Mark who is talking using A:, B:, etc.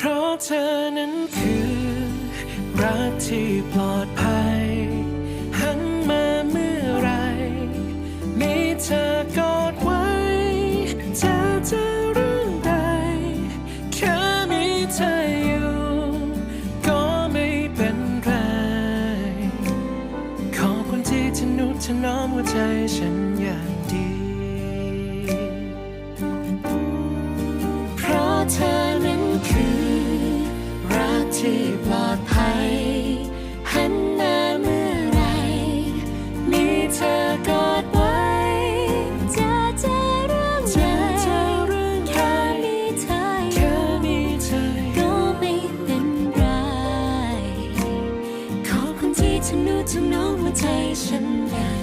A: เพราะเธอนั้นคือ รักที่ปลอดภัย หันมาเมื่อไร มีเธอกอดไว้เธอจะเรื่องใดแค่มีเธออยู่ ก็ไม่เป็นไร ขอบคุณที่ทนุถนอมหัวใจฉัน ปลอดภัย
B: หันหน้าเมื่อไร
A: มี
B: เธอกอดไว้ จะเจอเรื่องใหญ่
A: แค่มีเ
B: ธออ
A: เธอก็
B: ไม่เป็นไร ขอบคุณที่ทะนุถนอมหัวใจฉันได้